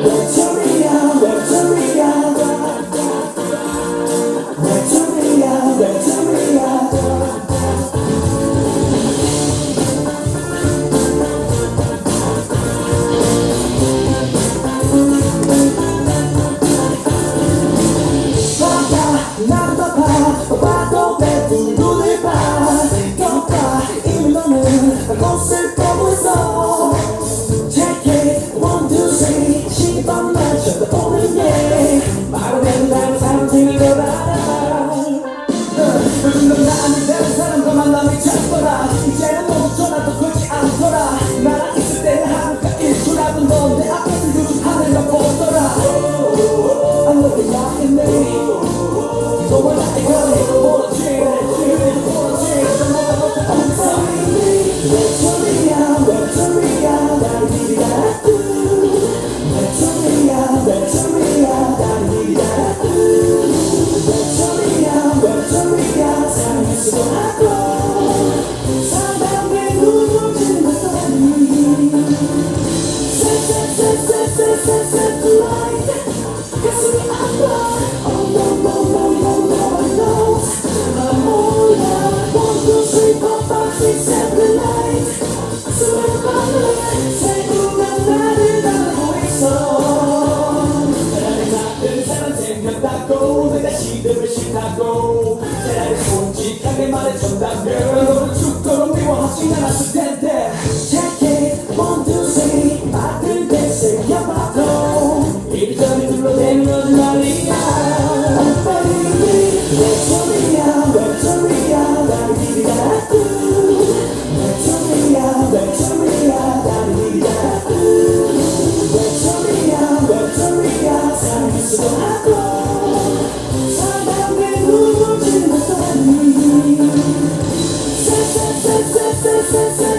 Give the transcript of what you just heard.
It's 그럼 나 아니되는 사람과 만남이 잦더라. 이제는 너무 전화도 걸지 않더라. 나랑 있을 때는 하루가 일초라도 넌내 앞에서 요즘 하늘만 보더라. I know you like me 너와 나의 관계 멀어지? 멀어지? 너보다 못한 우리 사이 Six, seven. Tem maré This is